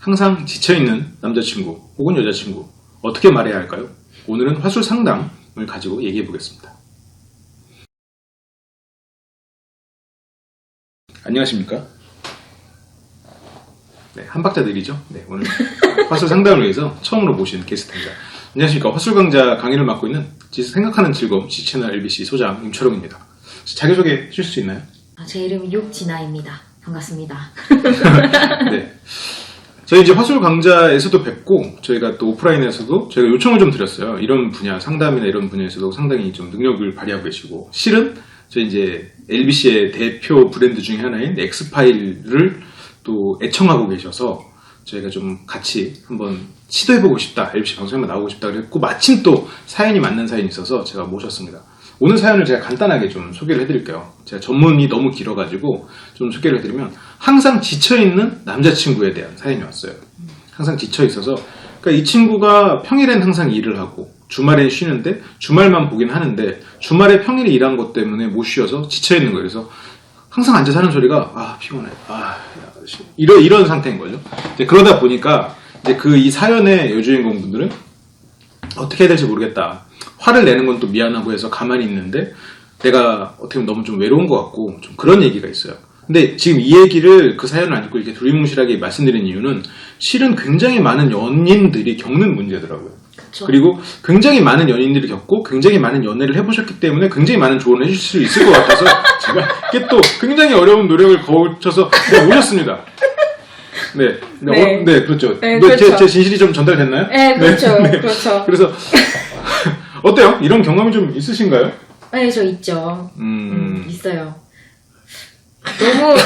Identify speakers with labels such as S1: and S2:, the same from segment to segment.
S1: 항상 지쳐있는 남자친구 혹은 여자친구 어떻게 말해야 할까요? 오늘은 화술 상담을 가지고 얘기해 보겠습니다. 안녕하십니까? 네, 한 박자들이죠. 네, 오늘 화술 상담을 위해서 처음으로 모신 게스트입니다. 안녕하십니까? 화술 강좌 강의를 맡고 있는 지- 생각하는 즐거움 G채널 LBC 소장 임철웅입니다. 자기소개 해주실 수 있나요?
S2: 아, 제 이름은 육진아입니다. 반갑습니다.
S1: 네. 저희 이제 화술 강좌에서도 뵙고 저희가 또 오프라인에서도 저희가 요청을 좀 드렸어요. 이런 분야 상담이나 이런 분야에서도 상당히 좀 능력을 발휘하고 계시고 실은 저희 이제 LBC의 대표 브랜드 중에 하나인 엑스파일을 또 애청하고 계셔서 저희가 좀 같이 한번 시도해보고 싶다. LBC 방송에 나오고 싶다. 그랬고 마침 또 사연이 맞는 사연이 있어서 제가 모셨습니다. 오늘 사연을 제가 간단하게 좀 소개를 해드릴게요. 제가 전문이 너무 길어가지고 좀 소개를 해드리면 항상 지쳐있는 남자친구에 대한 사연이 왔어요. 항상 지쳐있어서 그러니까 이 친구가 평일엔 항상 일을 하고 주말엔 쉬는데 주말만 보긴 하는데 주말에 평일에 일한 것 때문에 못 쉬어서 지쳐있는 거예요. 그래서 항상 앉아서 하는 소리가 아 피곤해 아. 이런 이런 상태인 거죠. 그러다 보니까 이제 그 이 사연의 여주인공 분들은 어떻게 해야 될지 모르겠다. 화를 내는 건 또 미안하고 해서 가만히 있는데 내가 어떻게 보면 너무 좀 외로운 것 같고 좀 그런 얘기가 있어요. 근데 지금 이 얘기를 그 사연을 안 듣고 이렇게 두리뭉실하게 말씀드린 이유는 실은 굉장히 많은 연인들이 겪는 문제더라고요.
S2: 그쵸?
S1: 그리고 굉장히 많은 연인들이 겪고 굉장히 많은 연애를 해보셨기 때문에 굉장히 많은 조언을 해주실 수 있을 것 같아서 제가 이게 또 굉장히 어려운 노력을 거쳐서 네, 오셨습니다. 네, 네,
S2: 네.
S1: 어, 네, 그렇죠.
S2: 네,
S1: 뭐 제,
S2: 그렇죠.
S1: 제 진실이 좀 전달됐나요?
S2: 네, 그렇죠.
S1: 네.
S2: 그렇죠.
S1: 그래서 어때요? 이런 경험이 좀 있으신가요?
S2: 네, 저 있죠. 음,
S1: 음,
S2: 있어요. 너무,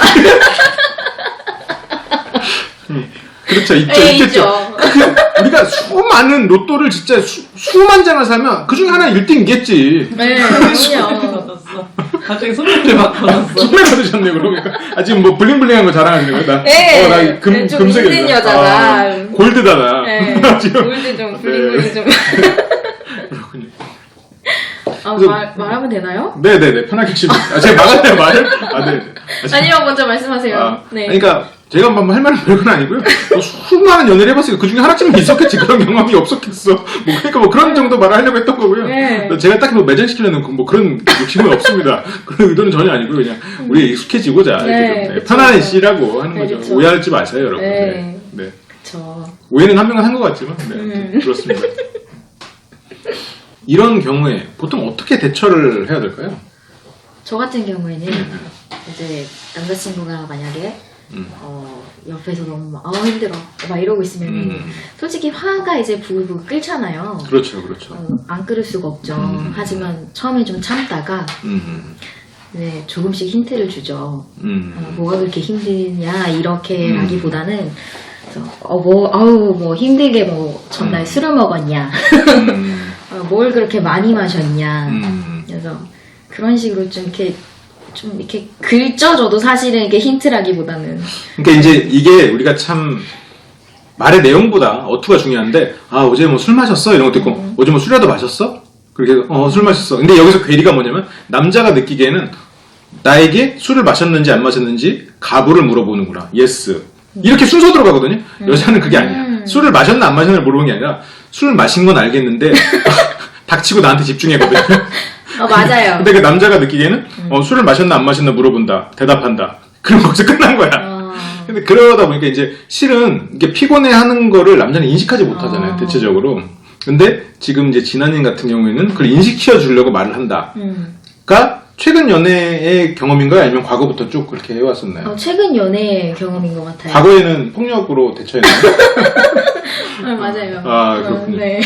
S1: 그렇죠, 있죠,
S2: 네,
S1: 있겠죠.
S2: 있죠.
S1: 그, 우리가 수많은 로또를 진짜 수, 수만 장을 사면 그 중에 하나 1등이겠지.
S2: 네, 그럼요.
S3: 받았어. 갑자기 선물을 막 받았어.
S1: 선물 받으셨네, 그러니까. 아, 지금 뭐 블링블링한 거 자랑하시는 거야? 나,
S2: 네,
S1: 어, 나 금,
S2: 네, 좀
S1: 금색이 있네.
S2: 여자다.
S1: 아, 골드다, 나.
S2: 네,
S1: 지금.
S2: 골드 좀, 블링블링 좀.
S1: 그렇군요.
S2: 아,
S1: 그래서-
S2: 말, 말하면 되나요?
S1: 네네네, 편하게 치면. 아, 제가 막았네요, 말을? 아, 네. 아, 지금-
S2: 아니요, 먼저 말씀하세요.
S1: 아,
S2: 네.
S1: 그러니까 제가 뭐할 말은 별건 아니고요. 뭐 수많은 연애를 해봤으니까 그 중에 하나쯤은 있었겠지. 그런 경험이 없었겠어. 뭐 그러니까 뭐 그런 정도 말을 하려고 했던 거고요.
S2: 네.
S1: 제가 딱히 뭐 매장시키려는 그- 뭐 그런 욕심은 없습니다. 그런 의도는 전혀 아니고요. 그냥 우리 익숙해지고자
S2: 네,
S1: 이렇게 좀, 네,
S2: 그쵸,
S1: 편안히
S2: 그쵸.
S1: 쉬라고 하는
S2: 네,
S1: 거죠.
S2: 그쵸.
S1: 오해하지 마세요, 여러분.
S2: 네.
S1: 네. 네.
S2: 그쵸.
S1: 오해는 한 명은 한 것 같지만 네,
S2: 음.
S1: 그렇습니다. 이런 경우에 보통 어떻게 대처를 해야 될까요?
S2: 저 같은 경우에는 이제 남자친구가 만약에
S1: 음.
S2: 어, 옆에서 너무 막, 아 힘들어 막 이러고 있으면
S1: 음.
S2: 솔직히 화가 이제 부글부글 끓잖아요.
S1: 그렇죠, 그렇죠.
S2: 어, 안 끓을 수가 없죠.
S1: 음.
S2: 하지만 처음에 좀 참다가
S1: 음,
S2: 이제 조금씩 힌트를 주죠.
S1: 음,
S2: 어, 뭐가 그렇게 힘드냐 이렇게
S1: 음.
S2: 하기보다는 어, 뭐 아우 뭐 힘들게 뭐 전날
S1: 음.
S2: 술을 먹었냐,
S1: 음,
S2: 어, 뭘 그렇게 많이 마셨냐.
S1: 음.
S2: 그래서 그런 식으로 좀 이렇게 좀 이렇게. 저도 사실은 이렇게 힌트라기보다는
S1: 그러니까 이제 이게 우리가 참 말의 내용보다 어투가 중요한데 아 어제 뭐 술 마셨어 이런 것도 있고
S2: 음.
S1: 어제 뭐 술이라도 마셨어 그렇게 어 술 마셨어 근데 여기서 괴리가 뭐냐면 남자가 느끼기에는 나에게 술을 마셨는지 안 마셨는지 가부를 물어보는구나 예스 이렇게 순서 들어가거든요 여자는 그게 아니야
S2: 음.
S1: 술을 마셨나 안 마셨나 물어보는 게 아니라 술 마신 건 알겠는데 닥치고 나한테 집중해거든요
S2: 어 맞아요.
S1: 근데 그 남자가 느끼기에는
S2: 음.
S1: 어, 술을 마셨나 안 마셨나 물어본다 대답한다 그럼 거기서 끝난 거야
S2: 어,
S1: 근데 그러다 보니까 이제 실은 이게 피곤해 하는 거를 남자는 인식하지 못하잖아요,
S2: 아.
S1: 대체적으로. 근데 지금 이제 진아님 같은 경우에는 그걸 인식시켜 주려고 말을 한다.
S2: 음.
S1: 가 최근 연애의 경험인가요? 아니면 과거부터 쭉 그렇게 해왔었나요?
S2: 어, 최근 연애 경험인 것 같아요.
S1: 과거에는 폭력으로 대처했나요?
S2: 아, 맞아요.
S1: 아,
S2: 어,
S1: 그렇군요.
S2: 네.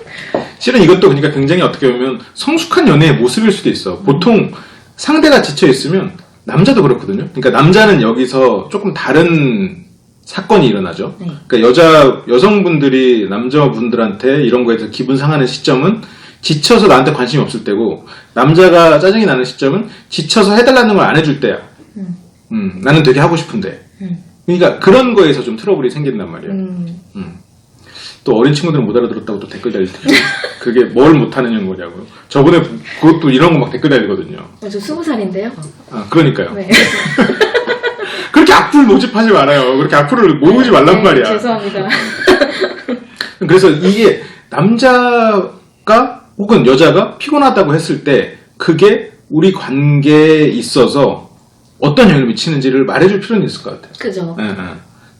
S1: 실은 이것도 그러니까 굉장히 어떻게 보면 성숙한 연애의 모습일 수도 있어. 보통 상대가 지쳐 있으면 남자도 그렇거든요. 그러니까 남자는 여기서 조금 다른 사건이 일어나죠.
S2: 네.
S1: 그러니까 여자 여성분들이 남자분들한테 이런 거에 대해서 기분 상하는 시점은 지쳐서 나한테 관심이 없을 때고 남자가 짜증이 나는 시점은 지쳐서 해달라는 걸 안 해줄 때야.
S2: 음.
S1: 음, 나는 되게 하고 싶은데.
S2: 음.
S1: 그러니까 그런 거에서 좀 트러블이 생긴단 말이에요.
S2: 음.
S1: 음. 또 어린 친구들은 못 알아들었다고 또 댓글 달릴 때 그게 뭘 못하는 거냐고요. 저번에 그것도 이런 거 막 댓글 달리거든요.
S2: 어, 저 스무 살인데요.
S1: 아, 그러니까요.
S2: 네.
S1: 그렇게 악플 모집하지 말아요. 그렇게 악플을 모으지 말란
S2: 네,
S1: 말이야.
S2: 죄송합니다.
S1: 그래서 이게 남자가 혹은 여자가 피곤하다고 했을 때 그게 우리 관계에 있어서 어떤 영향을 미치는지를 말해줄 필요는 있을 것 같아요.
S2: 그죠.
S1: 예, 예.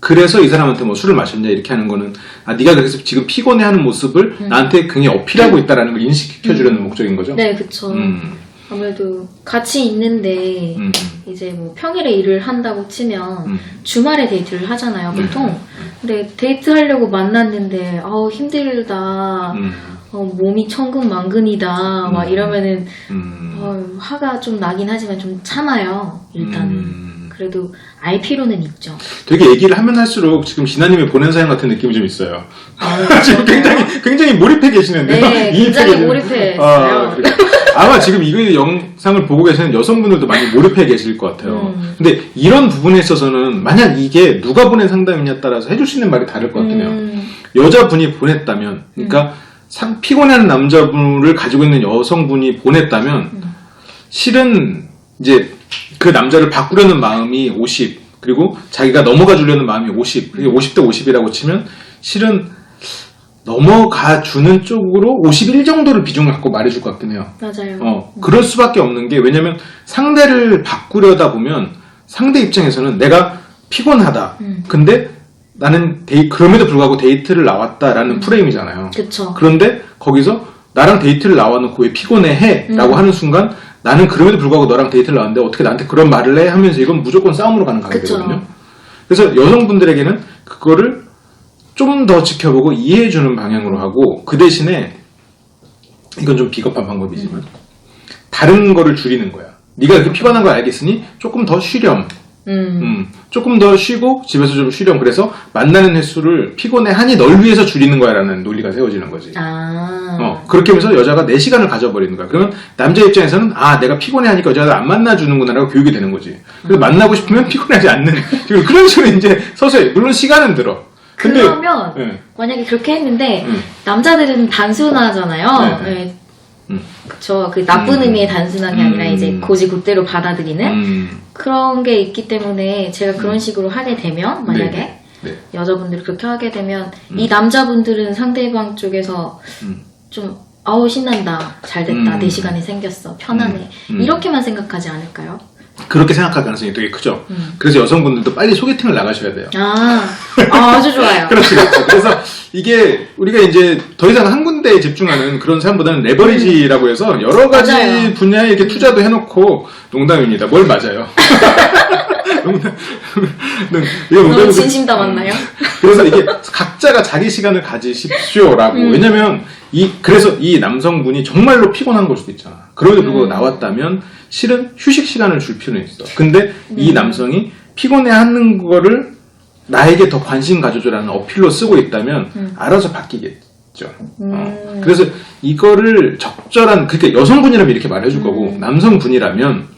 S1: 그래서 이 사람한테 뭐 술을 마셨냐 이렇게 하는 거는 아 네가 그래서 지금 피곤해하는 모습을 나한테 굉장히 어필하고 있다라는 걸 인식시켜 주려는 목적인 거죠.
S2: 음. 네, 그쵸.
S1: 음,
S2: 아무래도 같이 있는데
S1: 음,
S2: 이제 뭐 평일에 일을 한다고 치면
S1: 음.
S2: 주말에 데이트를 하잖아요, 보통. 근데 데이트 하려고 만났는데 아우 힘들다.
S1: 음,
S2: 어, 몸이 천근만근이다. 막
S1: 음.
S2: 이러면은
S1: 음,
S2: 어, 화가 좀 나긴 하지만 좀 참아요. 일단은.
S1: 음.
S2: 그래도 알 필요는 있죠.
S1: 되게 얘기를 하면 할수록 지금 진아님이 보낸 사연 같은 느낌이 좀 있어요.
S2: 아유,
S1: 지금? 굉장히 굉장히 몰입해 계시는데요.
S2: 네, 굉장히 몰입해
S1: 아,
S2: 있어요.
S1: 그래요. 아마 지금 이 영상을 보고 계시는 여성분들도 많이 몰입해 계실 것 같아요.
S2: 음.
S1: 근데 이런 부분에 있어서는 만약 이게 누가 보낸 상담이냐에 따라서 해줄 수 있는 말이 다를 것 같긴 해요.
S2: 음,
S1: 여자분이 보냈다면, 그러니까 상- 피곤해하는 남자분을 가지고 있는 여성분이 보냈다면, 실은 이제 그 남자를 바꾸려는 마음이 50, 그리고 자기가 넘어가 주려는 마음이 50, 그게 50대 50이라고 치면, 실은 넘어가 주는 쪽으로 51 정도를 비중을 갖고 말해줄 것 같긴 해요.
S2: 맞아요.
S1: 어, 그럴 수밖에 없는 게, 왜냐면 상대를 바꾸려다 보면 상대 입장에서는 내가 피곤하다.
S2: 음.
S1: 근데 나는 데이, 그럼에도 불구하고 데이트를 나왔다라는 프레임이잖아요.
S2: 그쵸.
S1: 그런데 거기서 나랑 데이트를 나와놓고 왜 피곤해 해? 라고
S2: 음.
S1: 하는 순간 나는 그럼에도 불구하고 너랑 데이트를 나왔는데 어떻게 나한테 그런 말을 해? 하면서 이건 무조건 싸움으로 가는. 관계거든요. 그래서 여성분들에게는 그거를 좀 더 지켜보고 이해해주는 방향으로 하고 그 대신에 이건 좀 비겁한 방법이지만 다른 거를 줄이는 거야. 네가 그렇게 피곤한 걸 알겠으니 조금 더 쉬렴.
S2: 음.
S1: 음, 조금 더 쉬고 집에서 좀 쉬렴. 그래서 만나는 횟수를 피곤해 하니 널 위해서 줄이는 거야라는 논리가 세워지는 거지.
S2: 아.
S1: 어, 그렇게 하면서 여자가 내 시간을 가져버리는 거야. 그러면 남자 입장에서는 아, 내가 피곤해 하니까 여자를 안 만나주는구나라고 교육이 되는 거지. 그래서 만나고 싶으면 피곤하지 않는. 그런 식으로 이제 서서히, 물론 시간은 들어. 근데,
S2: 그러면
S1: 예.
S2: 만약에 그렇게 했는데
S1: 음.
S2: 남자들은 단순하잖아요.
S1: 네,
S2: 네.
S1: 음.
S2: 그쵸. 그 나쁜
S1: 음.
S2: 의미의 단순한 게 아니라
S1: 음.
S2: 이제 고지 곧대로 받아들이는
S1: 음,
S2: 그런 게 있기 때문에 제가 그런 식으로 하게 되면 만약에
S1: 네, 네.
S2: 여자분들이 그렇게 하게 되면 이 남자분들은 상대방 쪽에서
S1: 음.
S2: 좀 아우 신난다 잘 됐다
S1: 음.
S2: 내 시간이 생겼어 편하네
S1: 음.
S2: 이렇게만 생각하지 않을까요?
S1: 그렇게 생각할 가능성이 되게 크죠.
S2: 음.
S1: 그래서 여성분들도 빨리 소개팅을 나가셔야 돼요.
S2: 아, 아 아주 좋아요.
S1: 그렇죠, 그렇죠. 그래서 이게 우리가 이제 더 이상 한 군데에 집중하는 그런 삶보다는 레버리지라고 해서 여러 가지
S2: 맞아요.
S1: 분야에 이렇게 투자도 해놓고 농담입니다. 뭘 맞아요? 농담. 이거
S2: 너무
S1: 농담이고
S2: 진심 담았나요?
S1: 그래서 이게 각자가 자기 시간을 가지십시오라고.
S2: 음.
S1: 왜냐면 이 그래서 이 남성분이 정말로 피곤한 걸 수도 있잖아. 그럼에도 불구하고
S2: 음.
S1: 나왔다면 실은 휴식 시간을 줄 필요는 있어. 근데 이
S2: 음.
S1: 남성이 피곤해하는 거를 나에게 더 관심 가져줘라는 어필로 쓰고 있다면
S2: 음.
S1: 알아서 바뀌겠죠.
S2: 음.
S1: 어. 그래서 이거를 적절한 그러니까 여성분이라면 이렇게 말해줄
S2: 음.
S1: 거고 남성분이라면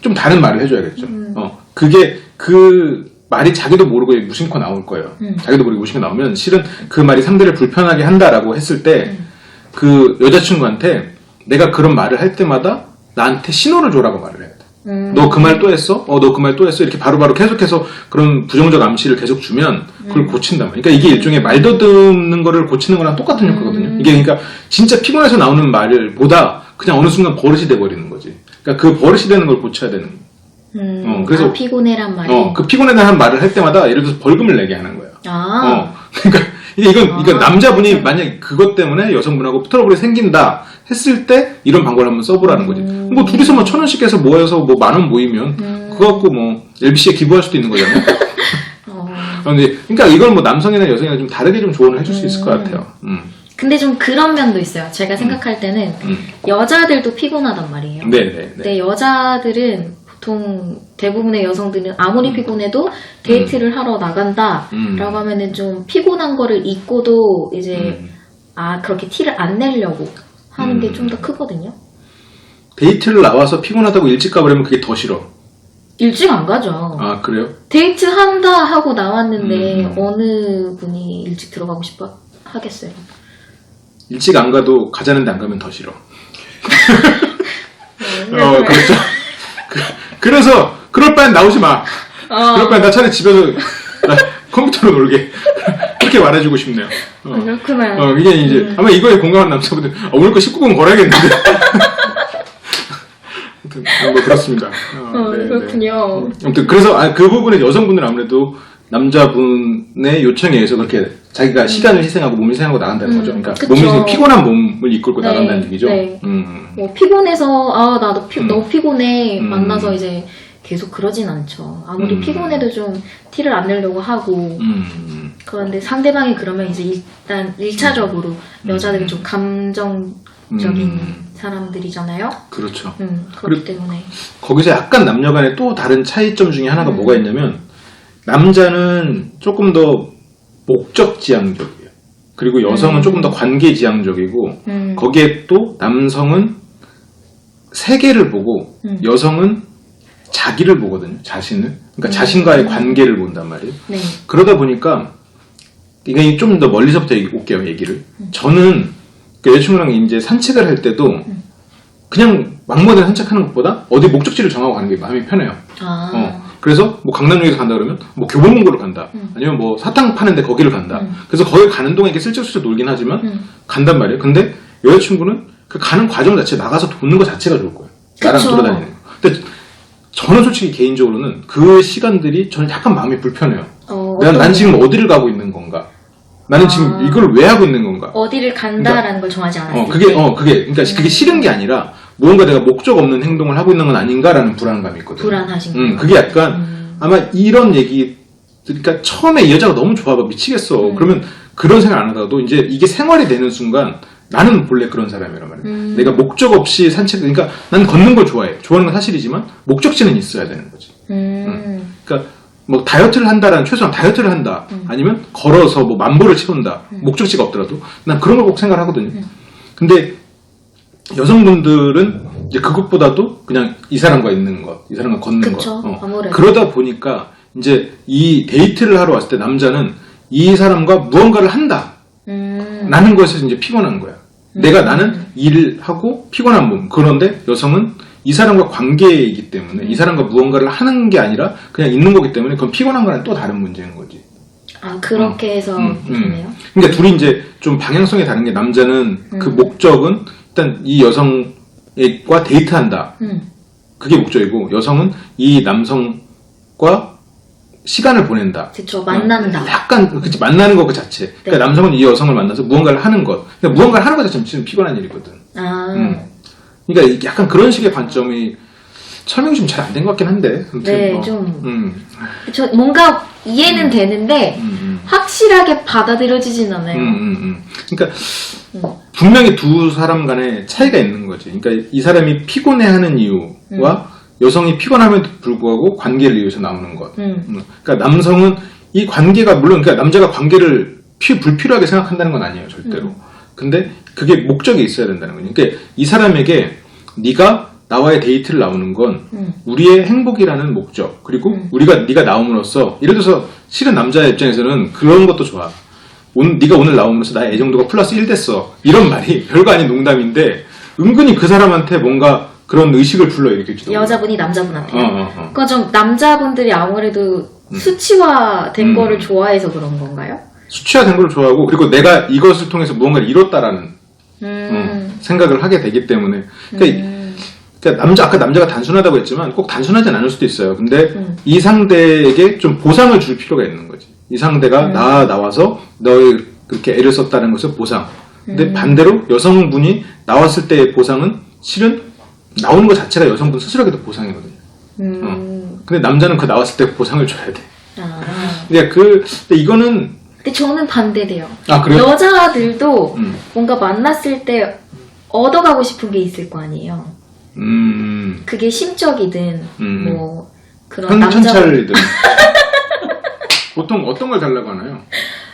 S1: 좀 다른 말을 해줘야겠죠.
S2: 음.
S1: 어, 그게 그 말이 자기도 모르고 무심코 나올 거예요.
S2: 음.
S1: 자기도 모르게 무심코 나오면 실은 그 말이 상대를 불편하게 한다라고 했을 때
S2: 음.
S1: 그 여자친구한테 내가 그런 말을 할 때마다 나한테 신호를 줘라고 말을 돼.
S2: 음.
S1: 너그 말 또 했어? 어, 너 그 말 또 했어? 이렇게 바로 바로 계속해서 그런 부정적 암시를 계속 주면 그걸
S2: 음.
S1: 고친단 말이야. 그러니까 이게 일종의 말 더듬는 거를 고치는 거랑 똑같은
S2: 음.
S1: 효과거든요. 이게 그러니까 진짜 피곤해서 나오는 말을 보다 그냥 어느 순간 버릇이 돼버리는 거지. 그러니까 그 버릇이 되는 걸 고쳐야 되는 거예요.
S2: 음.
S1: 어, 그래서-
S2: 아, 피곤해란 말이
S1: 어, 그 피곤해하는 말을 할 때마다 예를 들어서 벌금을 내게 하는 거예요.
S2: 아,
S1: 어, 그러니까 이게 이건
S2: 아.
S1: 이건 남자분이 만약 그것 때문에 여성분하고 트러블이 생긴다 했을 때 이런 방법을 한번 써보라는 거지.
S2: 음.
S1: 뭐 둘이서 뭐천 원씩 해서 모여서 뭐 만 원 모이면
S2: 음.
S1: 그거 갖고 뭐 LBC에 기부할 수도 있는 거잖아요.
S2: 어.
S1: 근데 그러니까 이건 뭐 남성이나 여성이나 좀 다르게 좀 조언을 해줄 수 있을 것
S2: 음.
S1: 같아요. 음.
S2: 근데 좀 그런 면도 있어요. 제가 생각할 때는
S1: 음.
S2: 여자들도 피곤하단 말이에요.
S1: 네, 네, 네.
S2: 근데 여자들은 보통 대부분의 여성들은 아무리 피곤해도 데이트를 하러 나간다라고
S1: 음.
S2: 하면은 좀 피곤한 거를 잊고도 이제
S1: 음.
S2: 아 그렇게 티를 안 내려고 하는 게
S1: 음.
S2: 좀더 크거든요.
S1: 데이트를 나와서 피곤하다고 일찍 가버리면 그게 더 싫어.
S2: 일찍 안 가죠.
S1: 아 그래요?
S2: 데이트 한다 하고 나왔는데
S1: 음.
S2: 어느 분이 일찍 들어가고 싶어 하겠어요.
S1: 일찍 안 가도 가자는데 안 가면 더 싫어.
S2: 네,
S1: 어, 그렇죠. 그, 그래서 그럴 바엔 나오지 마.
S2: 어.
S1: 그럴 바에 나 차라리 집에서 나 컴퓨터로 놀게. 그렇게 말해주고 싶네요. 어.
S2: 아, 그렇구나.
S1: 어, 이게 이제
S2: 음.
S1: 아마 이거에 공감한 남자분들 아, 오늘 거 19금 걸어야겠는데. 아무튼 뭐 그렇습니다. 어,
S2: 어,
S1: 네, 네.
S2: 그렇군요.
S1: 아무튼 그래서 아, 그 부분에 여성분들은 아무래도 남자분의 요청에 의해서 그렇게 자기가 시간을 희생하고 몸을 희생하고 나간다는
S2: 음,
S1: 거죠. 그러니까
S2: 그쵸.
S1: 몸이 희생- 피곤한 몸을 이끌고
S2: 네,
S1: 나간다는 얘기죠.
S2: 네.
S1: 음.
S2: 뭐 피곤해서 아 나도 피,
S1: 음.
S2: 너무 피곤해
S1: 음.
S2: 만나서 이제 계속 그러진 않죠. 아무리
S1: 음.
S2: 피곤해도 좀 티를 안 내려고 하고
S1: 음.
S2: 그런데 상대방이 그러면 이제 일단 일차적으로 여자들은 좀 감정적인
S1: 음.
S2: 사람들이잖아요.
S1: 그렇죠.
S2: 음, 그렇기 때문에
S1: 거기서 약간 남녀 간에 또 다른 차이점 중에 하나가
S2: 음.
S1: 뭐가 있냐면 남자는 조금 더 목적 지향적이에요. 그리고 여성은
S2: 음.
S1: 조금 더 관계 지향적이고
S2: 음,
S1: 거기에 또 남성은 세계를 보고
S2: 음.
S1: 여성은 자기를 보거든요. 자신을. 그러니까
S2: 음.
S1: 자신과의 관계를 본단 말이에요.
S2: 네.
S1: 그러다 보니까 이게 좀 더 멀리서부터 올게요 얘기를. 저는 그 여자친구랑 이제 산책을 할 때도 그냥 막무가내 산책하는 것보다 어디 목적지를 정하고 가는 게 마음이 편해요.
S2: 아,
S1: 어. 그래서 뭐 강남역에서 간다 그러면 뭐 교보문고를 간다.
S2: 음.
S1: 아니면 뭐 사탕 파는데 거기를 간다.
S2: 음.
S1: 그래서 거기 가는 동안 이렇게 슬쩍슬쩍 놀긴 하지만
S2: 음.
S1: 간단 말이에요. 근데 여자친구는 그 가는 과정 자체 나가서 도는 것 자체가 좋을 거예요. 나랑
S2: 그쵸.
S1: 돌아다니는 거. 근데 저는 솔직히 개인적으로는 그 시간들이 저는 약간 마음이 불편해요.
S2: 어,
S1: 난, 난 지금 어디를 가고 있는 건가? 나는 지금
S2: 아.
S1: 이걸 왜 하고 있는 건가?
S2: 어디를 간다라는 걸 정하지
S1: 어, 그게,
S2: 때.
S1: 어, 그게, 그러니까 그게 싫은 게 아니라 무언가 내가 목적 없는 행동을 하고 있는 건 아닌가라는 불안감이 있거든.
S2: 불안하신
S1: 음,
S2: 거예요.
S1: 그게 약간
S2: 음.
S1: 아마 이런 얘기, 그러니까 처음에 이 여자가 너무 좋아 봐 미치겠어.
S2: 음.
S1: 그러면 그런 생각 안 하다가도 이제 이게 생활이 되는 순간 나는 본래 그런 사람이란 말이야.
S2: 음.
S1: 내가 목적 없이 산책, 그러니까 난 걷는 걸 좋아해. 좋아하는 건 사실이지만 목적지는 있어야 되는 거지.
S2: 음.
S1: 그러니까 뭐 다이어트를 한다라는 최소한 다이어트를 한다
S2: 음.
S1: 아니면 걸어서 뭐 만보를 채운다 목적지가 없더라도 난 그런 걸 꼭 생각하거든요.
S2: 음.
S1: 근데 여성분들은 이제 그것보다도 그냥 이 사람과 있는 것, 이 사람과 걷는
S2: 그쵸,
S1: 것. 어.
S2: 아무래도.
S1: 그러다 보니까 이제 이 데이트를 하러 왔을 때 남자는 이 사람과 무언가를 한다.
S2: 음.
S1: 라는 것에서 이제 피곤한 거야. 내가 나는 일을 하고 피곤한 몸. 그런데 여성은 이 사람과 관계이기 때문에 이 사람과 무언가를 하는 게 아니라 그냥 있는 거기 때문에 그건 피곤한 거랑 또 다른 문제인 거지.
S2: 아 그렇게 해서
S1: 음, 음. 그러니까 둘이 이제 좀 방향성이 다른 게 남자는 그
S2: 음.
S1: 목적은 일단 이 여성과 데이트한다.
S2: 음.
S1: 그게 목적이고 여성은 이 남성과 시간을 보낸다.
S2: 그쵸 만난다. 네.
S1: 약간 그치 만나는 거그 자체. 그러니까 남성은 이 여성을 만나서 무언가를 하는 것. 그러니까 무언가를 하는 것 자체는 진짜 피곤한 일이거든.
S2: 아
S1: 음. 그러니까 약간 그런 식의 관점이 설명이 좀 잘 안 된 것 같긴 한데. 아무튼
S2: 네,
S1: 뭐,
S2: 좀.
S1: 음,
S2: 저 뭔가 이해는 되는데
S1: 음, 음.
S2: 확실하게 받아들여지진 않아요.
S1: 음, 음, 음. 그러니까
S2: 음.
S1: 분명히 두 사람 간에 차이가 있는 거지. 그러니까 이 사람이 피곤해하는 이유와 여성이 피곤함에도 불구하고 관계를 이유해서 나오는 것.
S2: 음.
S1: 음. 그러니까 남성은 이 관계가 물론 그러니까 남자가 관계를 피, 불필요하게 생각한다는 건 아니에요, 절대로.
S2: 음.
S1: 근데 그게 목적이 있어야 된다는 거예요. 그러니까 이 사람에게 네가 나와의 데이트를 나오는 건
S2: 음.
S1: 우리의 행복이라는 목적 그리고
S2: 음.
S1: 우리가 네가 나옴으로써 예를 들어서 실은 남자의 입장에서는 그런 것도 좋아. 온, 네가 오늘 나옴으로써 나의 애정도가 플러스 1 됐어. 이런 말이 별거 아닌 농담인데 은근히 그 사람한테 뭔가 그런 의식을 불러일으킬지도.
S2: 여자분이 남자분한테.
S1: 어, 어, 어.
S2: 그러니까 좀 남자분들이 아무래도
S1: 음.
S2: 수치화된
S1: 음.
S2: 거를 좋아해서 그런 건가요?
S1: 수치화된 걸 좋아하고 그리고 내가 이것을 통해서 무언가를 이뤘다라는
S2: 음.
S1: 어, 생각을 하게 되기 때문에 그러니까,
S2: 음.
S1: 그러니까 남자 아까 남자가 단순하다고 했지만 꼭 단순하진 않을 수도 있어요. 근데
S2: 음.
S1: 이 상대에게 좀 보상을 줄 필요가 있는 거지. 이 상대가
S2: 음.
S1: 나 나와서 너의 그렇게 애를 썼다는 것을 보상. 근데
S2: 음.
S1: 반대로 여성분이 나왔을 때의 보상은 실은 나오는 것 자체가 여성분 스스로에게도 보상이거든요.
S2: 음.
S1: 근데 남자는 그 나왔을 때 보상을 줘야 돼.
S2: 아.
S1: 근데 그 근데 이거는
S2: 근데 저는 반대돼요.
S1: 아 그래요?
S2: 여자들도
S1: 음.
S2: 뭔가 만났을 때 얻어가고 싶은 게 있을 거 아니에요.
S1: 음.
S2: 그게 심적이든
S1: 음.
S2: 뭐 그런 남자
S1: 현천찰이든 보통 어떤 걸 달라고 하나요?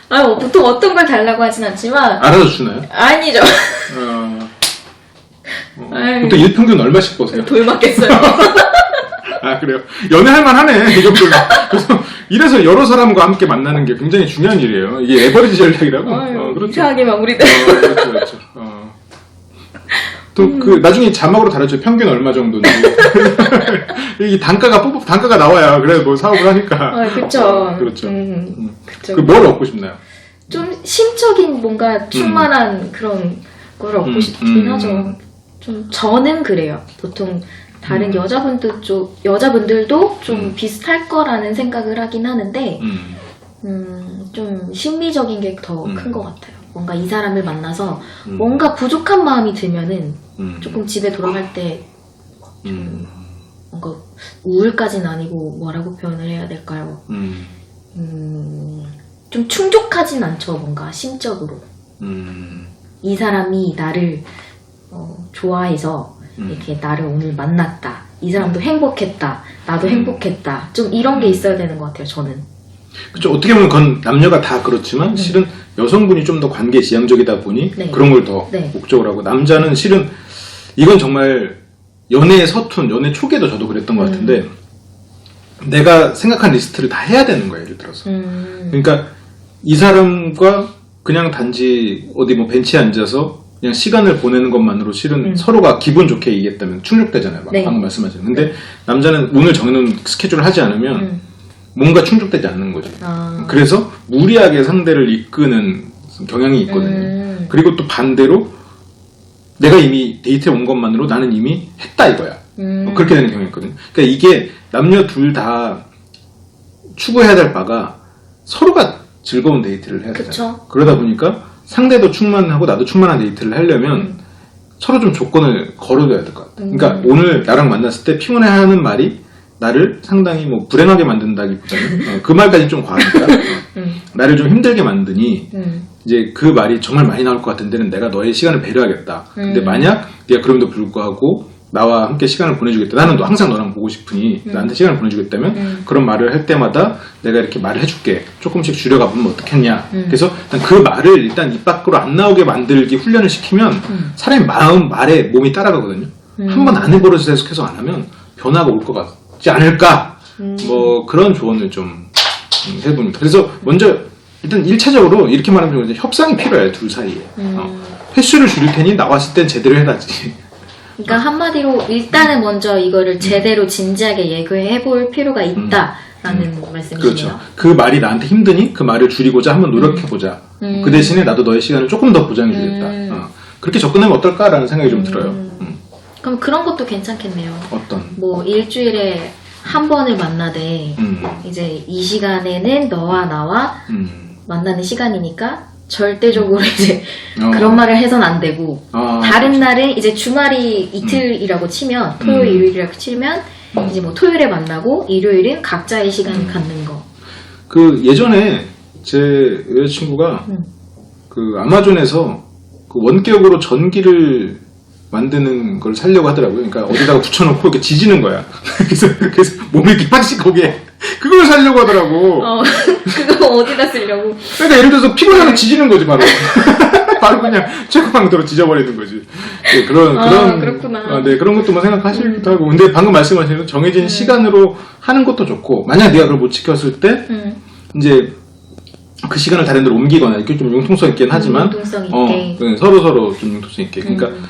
S2: 아, 뭐 보통 어떤 걸 달라고 하진 않지만
S1: 알아서 주나요?
S2: 아니죠.
S1: 어, 어,
S2: 아유.
S1: 보통 일평균 얼마씩 버세요?
S2: 돌 맞겠어요.
S1: 아 그래요? 연애할 만하네 이 정도면 그래서 이래서 여러 사람과 함께 만나는 게 굉장히 중요한 일이에요 이게 에버리지 전략이라고
S2: 아유,
S1: 어, 그렇죠
S2: 이상하게 마무리돼.
S1: 어, 그렇죠 그렇죠 어. 또
S2: 음.
S1: 그 나중에 자막으로 달아줘 평균 얼마 정도인지 이 단가가 뽑 단가가 나와야 그래 뭐 사업을 하니까
S2: 아, 그쵸.
S1: 그렇죠.
S2: 음,
S1: 음.
S2: 그쵸.
S1: 그뭘 얻고 싶나요?
S2: 좀 심적인 뭔가 충만한 그런 걸 얻고
S1: 음,
S2: 싶긴
S1: 음.
S2: 하죠. 좀 저는 그래요. 보통 다른
S1: 음.
S2: 여자분들 쪽 여자분들도 좀
S1: 음.
S2: 비슷할 거라는 생각을 하긴 하는데
S1: 음.
S2: 음, 좀 심리적인 게더
S1: 음.
S2: 큰것 같아요. 뭔가 이 사람을 만나서
S1: 음.
S2: 뭔가 부족한 마음이 들면은
S1: 음.
S2: 조금 집에 돌아갈 때
S1: 음.
S2: 뭔가 우울까지는 아니고 뭐라고 표현을 해야 될까요?
S1: 음.
S2: 음, 좀 충족하진 않죠. 뭔가 심적으로.
S1: 음.
S2: 이 사람이 나를 어, 좋아해서
S1: 음.
S2: 이렇게 나를 오늘 만났다. 이 사람도 행복했다. 나도
S1: 음.
S2: 행복했다. 좀 이런 게 있어야 되는 것 같아요. 저는.
S1: 그렇죠. 어떻게 보면 그건 남녀가 다 그렇지만 실은 여성분이 좀 더 관계 지향적이다 보니
S2: 네.
S1: 그런 걸 더
S2: 네.
S1: 목적으로 하고 남자는 실은 이건 정말 연애 서툰 연애 초기에도 저도 그랬던 것
S2: 음.
S1: 같은데 내가 생각한 리스트를 다 해야 되는 거예요. 예를 들어서.
S2: 음,
S1: 그러니까 이 사람과 그냥 단지 어디 뭐 벤치에 앉아서 그냥 시간을 보내는 것만으로 실은
S2: 음.
S1: 서로가 기분 좋게 얘기했다면 충족되잖아요. 막
S2: 네.
S1: 방금 말씀하신. 근데 남자는 오늘 정해놓은 스케줄을 하지 않으면
S2: 음.
S1: 뭔가 충족되지 않는 거죠.
S2: 아,
S1: 그래서 무리하게 상대를 이끄는 경향이 있거든요.
S2: 음.
S1: 그리고 또 반대로 내가 이미 데이트에 온 것만으로 나는 이미 했다 이거야.
S2: 음.
S1: 뭐 그렇게 되는 경향이 있거든요. 그러니까 이게 남녀 둘 다 추구해야 될 바가 서로가 즐거운 데이트를 해야. 되잖아요. 그러다 보니까 상대도 충만하고 나도 충만한 데이트를 하려면
S2: 음.
S1: 서로 좀 조건을 걸어줘야 될 것 같아요.
S2: 음.
S1: 그러니까 오늘 나랑 만났을 때 피곤해하는 말이 나를 상당히 뭐 불행하게 만든다기보다는 어, 그 말까지 좀 과하니까 어,
S2: 음.
S1: 나를 좀 힘들게 만드니
S2: 음.
S1: 이제 그 말이 정말 많이 나올 것 같은 데는 내가 너의 시간을 배려하겠다. 근데
S2: 음.
S1: 만약 네가 그럼에도 불구하고 나와 함께 시간을 보내주겠다. 나는 또 항상 너랑 보고 싶으니 나한테 시간을 보내주겠다면
S2: 음.
S1: 그런 말을 할 때마다 내가 이렇게 말을 해줄게. 조금씩 줄여가 보면 어떻겠냐.
S2: 음.
S1: 그래서 일단 그 말을 일단 입 밖으로 안 나오게 만들기 훈련을 시키면
S2: 음.
S1: 사람의 마음, 말에 몸이 따라가거든요.
S2: 음.
S1: 한번 안 해버려서 계속해서 안 하면 변화가 올 것 같 지 않을까.
S2: 음.
S1: 뭐 그런 조언을 좀 음, 해봅니다. 그래서 먼저 일단 1차적으로 이렇게 말하면 이제 협상이 필요해요. 둘 사이에.
S2: 음.
S1: 어. 횟수를 줄일 테니 나왔을 땐 제대로 해야지.
S2: 그러니까 한마디로 일단은 먼저 이거를 제대로 진지하게 얘기해 볼 필요가 있다라는 말씀이시네요.
S1: 그렇죠. 그 말이 나한테 힘드니 그 말을 줄이고자 한번 노력해보자.
S2: 음.
S1: 그 대신에 나도 너의 시간을 조금 더 보장해주겠다.
S2: 음.
S1: 어. 그렇게 접근하면 어떨까라는 생각이 좀
S2: 음.
S1: 들어요. 음.
S2: 그럼 그런 것도 괜찮겠네요.
S1: 어떤?
S2: 뭐 일주일에 한 번을 만나되
S1: 음.
S2: 이제 이 시간에는 너와 나와
S1: 음.
S2: 만나는 시간이니까 절대적으로 이제
S1: 어.
S2: 그런 말을 해선 안 되고
S1: 아,
S2: 다른 날은 이제 주말이 이틀이라고 치면 토요일
S1: 음.
S2: 일요일이라고 치면
S1: 음.
S2: 이제 뭐 토요일에 만나고 일요일은 각자의 시간 을 갖는 거.
S1: 그 예전에 제 여자친구가
S2: 음.
S1: 그 아마존에서 그 원격으로 전기를 만드는 걸 살려고 하더라고요. 그러니까 어디다가 붙여놓고 이렇게 지지는 거야. 그래서, 그래서 몸이 이렇게 팍씩 거기에 그걸 살려고 하더라고.
S2: 어 그거 어디다 쓰려고?
S1: 그러니까 예를 들어서 피곤하면 지지는 거지 바로. 바로 그냥 체크방도로 지져버리는 거지. 네, 그런
S2: 아,
S1: 그런
S2: 그렇구나.
S1: 아, 네 그런 것도 뭐 생각하시기도 하고. 근데 방금 말씀하신 정해진 시간으로 하는 것도 좋고 만약 네가 그걸 못 지켰을 때
S2: 음.
S1: 이제 그 시간을 다른 데로 옮기거나 이렇게 좀 융통성 있긴 하지만
S2: 융통성
S1: 어,
S2: 있게.
S1: 네, 서로 서로 좀 융통성 있게. 그러니까
S2: 음.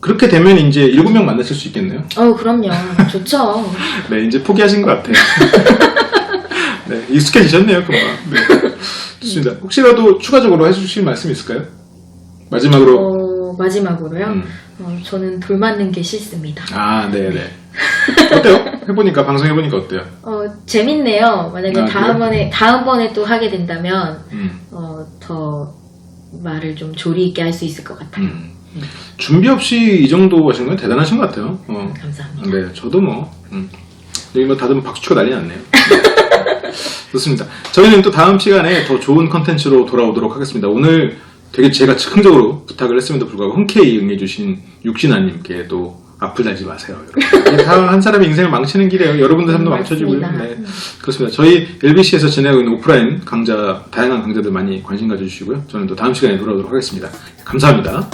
S1: 그렇게 되면 이제 일곱 명 만나실 수 있겠네요.
S2: 어 그럼요. 좋죠.
S1: 네, 이제 포기하신 것 같아요. 네, 익숙해지셨네요, 금방. 네. 좋습니다. 혹시라도 추가적으로 해주실 말씀 있을까요? 마지막으로.
S2: 어 마지막으로요.
S1: 음.
S2: 어, 저는 돌 맞는 게 싫습니다.
S1: 아, 네네. 어때요? 해보니까, 방송 해보니까 어때요?
S2: 어 재밌네요. 만약에
S1: 아,
S2: 다음번에 다음번에 또 하게 된다면
S1: 음,
S2: 어, 더 말을 좀 조리 있게 할 수 있을 것 같아요.
S1: 음. 준비 없이 이 정도 하신 건 대단하신 것 같아요. 어.
S2: 감사합니다.
S1: 네, 저도 뭐, 음. 여기 뭐 다들 박수 치고 난리 났네요. 좋습니다. 저희는 또 다음 시간에 더 좋은 컨텐츠로 돌아오도록 하겠습니다. 오늘 되게 제가 즉흥적으로 부탁을 했음에도 불구하고 흔쾌히 응해주신 육신아님께 또 앞을 달지 마세요. 여러분. 이게 다한 사람의 인생을 망치는 길이에요. 여러분들 삶도
S2: 음,
S1: 망쳐지고요. 네. 그렇습니다. 저희 LBC에서 진행하고 있는 오프라인 강좌, 다양한 강좌들 많이 관심 가져주시고요. 저는 또 다음 시간에 돌아오도록 하겠습니다. 감사합니다.